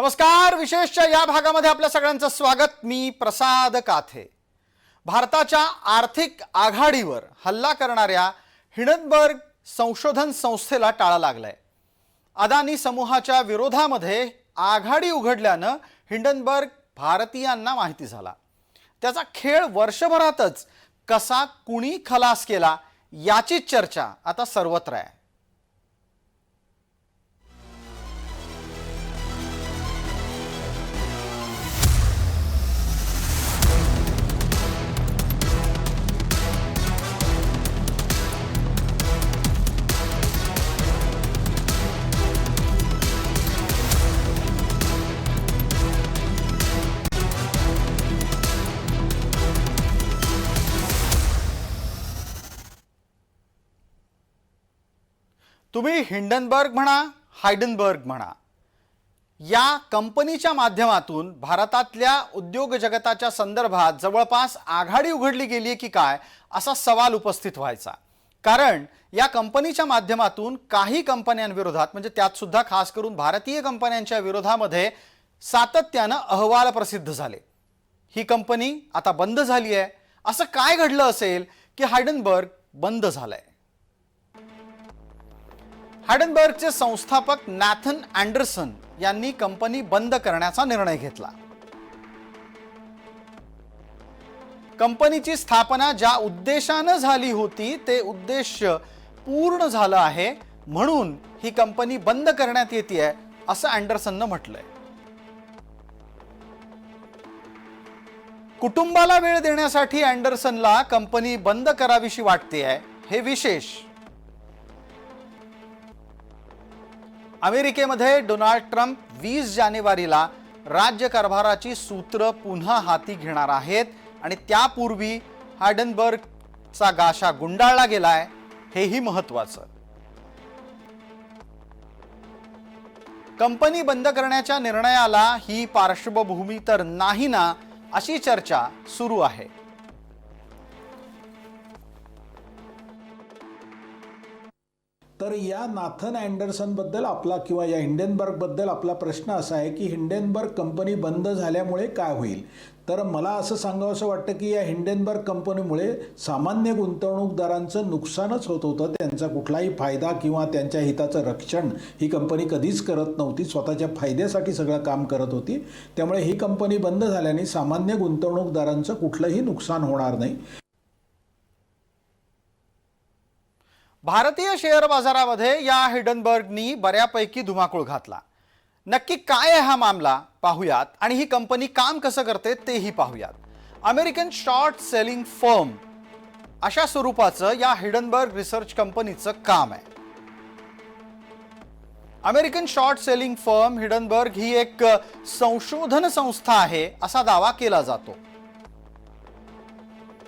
नमस्कार विशेषच्या या भागामध्ये आपल्या सगळ्यांचं स्वागत. मी प्रसाद काथे. भारताच्या आर्थिक आघाडीवर हल्ला करणाऱ्या हिडनबर्ग संशोधन संस्थेला टाळा लागलाय. अदानी समूहाच्या विरोधामध्ये आघाडी उघडल्यानं हिंडनबर्ग भारतीयांना माहिती झाला. त्याचा खेळ वर्षभरातच कसा कुणी खलास केला याची चर्चा आता सर्वत्र आहे. तुम्ही हिंडनबर्ग म्हणा हायडनबर्ग म्हणा या कंपनीच्या माध्यमातून भारतातल्या उद्योग जगताच्या संदर्भात जवळपास आघाडी उघडली गेली आहे की काय असा सवाल उपस्थित व्हायचा. कारण या कंपनीच्या माध्यमातून काही कंपन्यांविरोधात म्हणजे त्यात सुद्धा खास करून भारतीय कंपन्यांच्या विरोधामध्ये सातत्यानं अहवाल प्रसिद्ध झाले. ही कंपनी आता बंद झाली आहे असं काय घडलं असेल की हायडनबर्ग बंद झालंय? हायडनबर्गचे संस्थापक नॅथन अँडरसन यांनी कंपनी बंद करण्याचा निर्णय घेतला. कंपनीची स्थापना ज्या उद्देशानं झाली होती ते उद्देश पूर्ण झालं आहे म्हणून ही कंपनी बंद करण्यात येते असं अँडरसननं म्हटलंय. कुटुंबाला वेळ देण्यासाठी अँडरसनला कंपनी बंद करावीशी वाटते आहे हे विशेष. अमेरिकेमध्ये डोनाल्ड ट्रम्प वीस जानेवारीला राज्यकारभाराची सूत्र पुन्हा हाती घेणार आहेत आणि त्यापूर्वी हायडनबर्गचा गाशा गुंडाळला गेलाय हेही महत्वाचं कंपनी बंद करण्याच्या निर्णयाला ही पार्श्वभूमी तर नाही ना अशी चर्चा सुरू आहे. तर या नाथन अँडरसनबद्दल आपला किंवा या हिंडेनबर्गबद्दल आपला प्रश्न असा आहे की हिंडेनबर्ग कंपनी बंद झाल्यामुळे काय होईल? तर मला असं सांगावं असं वाटतं की या हिंडेनबर्ग कंपनीमुळे सामान्य गुंतवणूकदारांचं नुकसानच होत होतं. त्यांचा कुठलाही फायदा किंवा त्यांच्या हिताचं रक्षण ही कंपनी कधीच करत नव्हती. स्वतःच्या फायद्यासाठी सगळं काम करत होती. त्यामुळे ही कंपनी बंद झाल्याने सामान्य गुंतवणूकदारांचं कुठलंही नुकसान होणार नाही. भारतीय शेअर बाजारामध्ये या हिडनबर्गनी बऱ्यापैकी धुमाकूळ घातला. नक्की काय आहे हा मामला पाहूयात आणि ही कंपनी काम कसं करते तेही पाहूयात. अमेरिकन शॉर्ट सेलिंग फर्म अशा स्वरूपाचं या हिडनबर्ग रिसर्च कंपनीचं काम आहे. American short selling firm Hindenburg ही एक संशोधन संस्था आहे असा दावा केला जातो.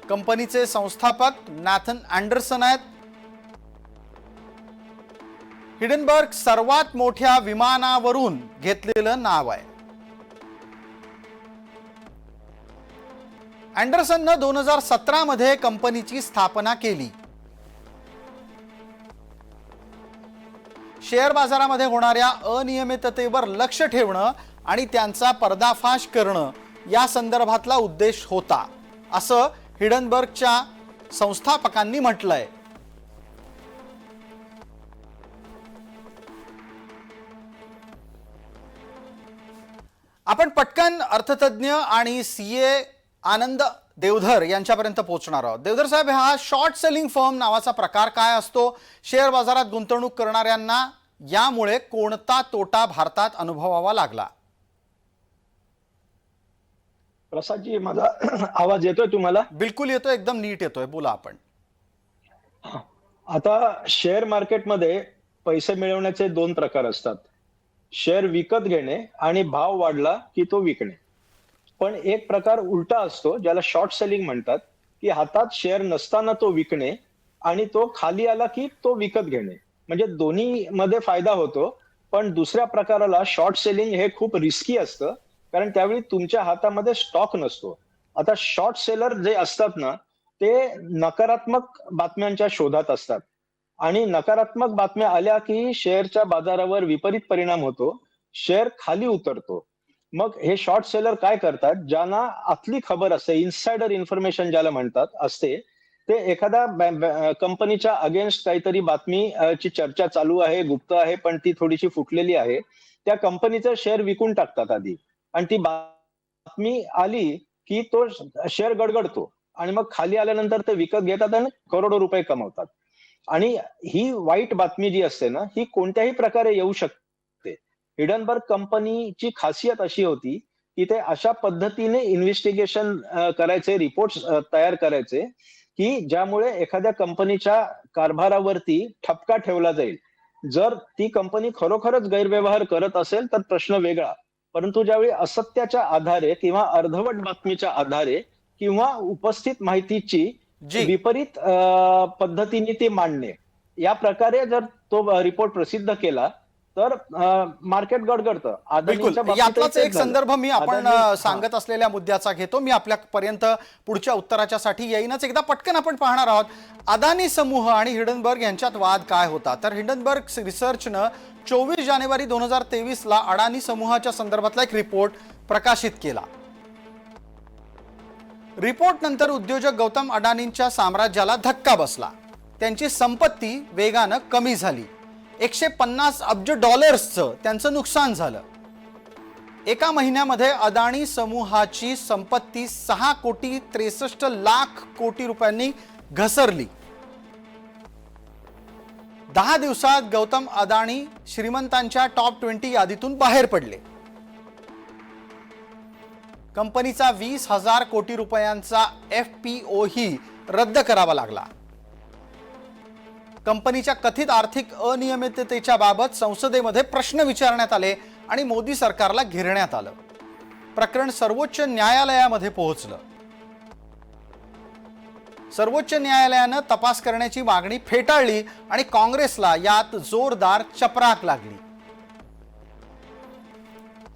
कंपनीचे संस्थापक नॅथन अँडरसन आहेत. हिडनबर्ग सर्वात मोठ्या विमानावरून घेतलेलं नाव आहे. अँडरसननं दोन हजार सतरामध्ये कंपनीची स्थापना केली. शेअर बाजारामध्ये होणाऱ्या अनियमिततेवर लक्ष ठेवणं आणि त्यांचा पर्दाफाश करणं या संदर्भातला उद्देश होता असं हिडनबर्गच्या संस्थापकांनी म्हटलंय. आपण पटकन अर्थतज्ञ आणि सी ए आनंद देवधर यांच्यापर्यंत पोहोचणार आहोत. देवधर साहेब हा शॉर्ट सेलिंग फर्म नावाचा प्रकार काय असतो? शेअर बाजारात गुंतवणूक करणाऱ्यांना यामुळे कोणता तोटा भारतात अनुभवावा लागला? प्रसादजी माझा आवाज येतोय तुम्हाला? बिलकुल येतोय एकदम नीट येतोय. बोला आपण. आता शेअर मार्केटमध्ये पैसे मिळवण्याचे दोन प्रकार असतात. शेअर विकत घेणे आणि भाव वाढला की तो विकणे. पण एक प्रकार उलटा असतो ज्याला शॉर्ट सेलिंग म्हणतात की हातात शेअर नसताना तो विकणे आणि तो खाली आला की तो विकत घेणे. म्हणजे दोन्ही मध्ये फायदा होतो पण दुसऱ्या प्रकाराला शॉर्ट सेलिंग हे खूप रिस्की असतं कारण त्यावेळी तुमच्या हातामध्ये स्टॉक नसतो. आता शॉर्ट सेलर जे असतात ना ते नकारात्मक बातम्यांच्या शोधात असतात. आणि नकारात्मक बातम्या आल्या की शेअरच्या बाजारावर विपरीत परिणाम होतो शेअर खाली उतरतो. मग हे शॉर्ट सेलर काय करतात? ज्यांना आतली खबर असते इन्सायडर इन्फॉर्मेशन ज्याला म्हणतात असते ते एखाद्या कंपनीच्या अगेन्स्ट काहीतरी बातमी ची चर्चा चालू आहे गुप्त आहे पण ती थोडीशी फुटलेली आहे त्या कंपनीचा शेअर विकून टाकतात आधी. आणि ती बातमी आली की तो शेअर गडगडतो. आणि मग खाली आल्यानंतर ते विकत घेतात आणि करोडो रुपये कमवतात. आणि ही वाईट बातमी जी असते ना ही कोणत्याही प्रकारे येऊ शकते. हिडनबर्ग कंपनीची खासियत अशी होती की ते अशा पद्धतीने इन्व्हेस्टिगेशन करायचे रिपोर्ट तयार करायचे की ज्यामुळे एखाद्या कंपनीच्या कारभारावरती ठपका ठेवला जाईल. जर ती कंपनी खरोखरच गैरव्यवहार करत असेल तर प्रश्न वेगळा. परंतु ज्यावेळी असत्याच्या आधारे किंवा अर्धवट बातमीच्या आधारे किंवा उपस्थित माहितीची विपरीत पद्धतीने ती मांडणे. या प्रकारे जर तो रिपोर्ट प्रसिद्ध केला तर मार्केट गडगडतं. यातलाच एक. संदर्भ मी आपण. सांगत असलेल्या मुद्द्याचा घेतो. मी आपल्यापर्यंत पुढच्या उत्तराच्या साठी येईनच. एकदा पटकन आपण पाहणार आहोत अदानी समूह आणि हिडनबर्ग यांच्यात वाद काय होता? तर हिडनबर्ग रिसर्चनं चोवीस जानेवारी दोन हजार तेवीसला अडानी समूहाच्या संदर्भातला एक रिपोर्ट प्रकाशित केला. रिपोर्टनंतर उद्योजक गौतम अडानींच्या साम्राज्याला धक्का बसला. त्यांची संपत्ती वेगानं कमी झाली. एकशे पन्नास अब्ज डॉलर्सचं त्यांचं नुकसान झालं. एका महिन्यामध्ये अदाणी समूहाची संपत्ती सहा कोटी त्रेसष्ट लाख कोटी रुपयांनी घसरली. दहा दिवसात गौतम अदाणी श्रीमंतांच्या टॉप ट्वेंटी यादीतून बाहेर पडले. कंपनीचा वीस हजार कोटी रुपयांचा एफ पी ओही रद्द करावा लागला. कंपनीच्या कथित आर्थिक अनियमिततेच्या बाबत संसदेमध्ये प्रश्न विचारण्यात आले आणि मोदी सरकारला घेरण्यात आलं. प्रकरण सर्वोच्च न्यायालयामध्ये पोहोचलं. सर्वोच्च न्यायालयानं तपास करण्याची मागणी फेटाळली आणि काँग्रेसला यात जोरदार चपराक लागली.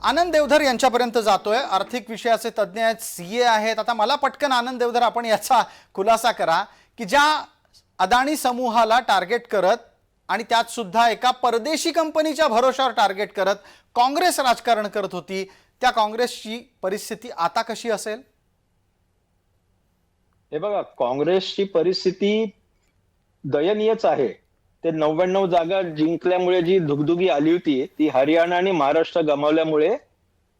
आनंद देवधर यांच्यापर्यंत जातोय. आर्थिक विषयाचे तज्ज्ञ आहेत सी ए आहेत. आता मला पटकन आनंद देवधर आपण याचा खुलासा करा की ज्या अदाणी समूहाला टार्गेट करत आणि त्यात सुद्धा एका परदेशी कंपनीच्या भरोशावर टार्गेट करत काँग्रेस राजकारण करत होती त्या काँग्रेसची परिस्थिती आता कशी असेल? हे बघा काँग्रेसची परिस्थिती दयनीयच आहे. ते नव्याण्णव जागा जिंकल्यामुळे जी धुगधुगी आली होती ती हरियाणा आणि महाराष्ट्र गमावल्यामुळे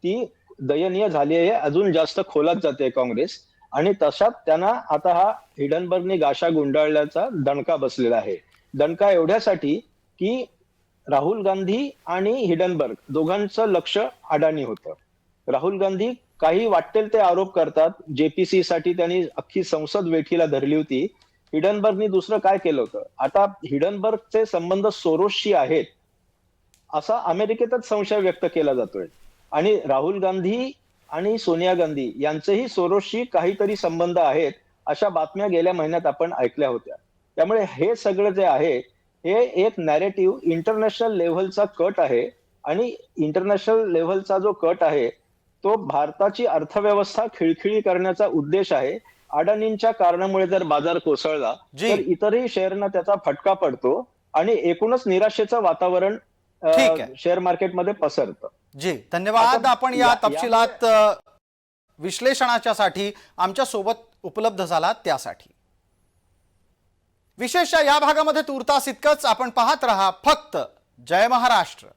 ती दयनीय झाली आहे. अजून जास्त खोलात जाते काँग्रेस. आणि तशात त्यांना आता हा हिडनबर्गने गाशा गुंडाळल्याचा दणका बसलेला आहे. दणका एवढ्यासाठी की राहुल गांधी आणि हिडनबर्ग दोघांचं लक्ष अडाणी होतं. राहुल गांधी काही वाटेल ते आरोप करतात. जेपीसी साठी त्यांनी अख्खी संसद वेठीला धरली होती. हिडनबर्गनी दुसरं काय केलं होतं? आता हिडनबर्गचे संबंध सोरोसशी आहेत असा अमेरिकेतच संशय व्यक्त केला जातोय. आणि राहुल गांधी आणि सोनिया गांधी यांचेही सोरोसशी काहीतरी संबंध आहेत अशा बातम्या गेल्या महिन्यात आपण ऐकल्या होत्या. त्यामुळे हे सगळं जे आहे हे एक नॅरेटिव्ह इंटरनॅशनल लेव्हलचा कट आहे आणि इंटरनॅशनल लेव्हलचा जो कट आहे तो भारताची अर्थव्यवस्था खिळखिळी करण्याचा उद्देश आहे. अडाणींच्या कारणामुळे जर बाजार कोसळला जी. तर इतरही शेअरना त्याचा फटका पडतो आणि एकूणच निराशेचं वातावरण. शेअर मार्केटमध्ये पसरतं. जी धन्यवाद. आपण या तपशिलात अ, विश्लेषणाच्या साठी आमच्यासोबत उपलब्ध झाला त्यासाठी. विशेष या भागामध्ये तुर्तास इतकंच आपण पाहत रहा. फक्त जय महाराष्ट्र.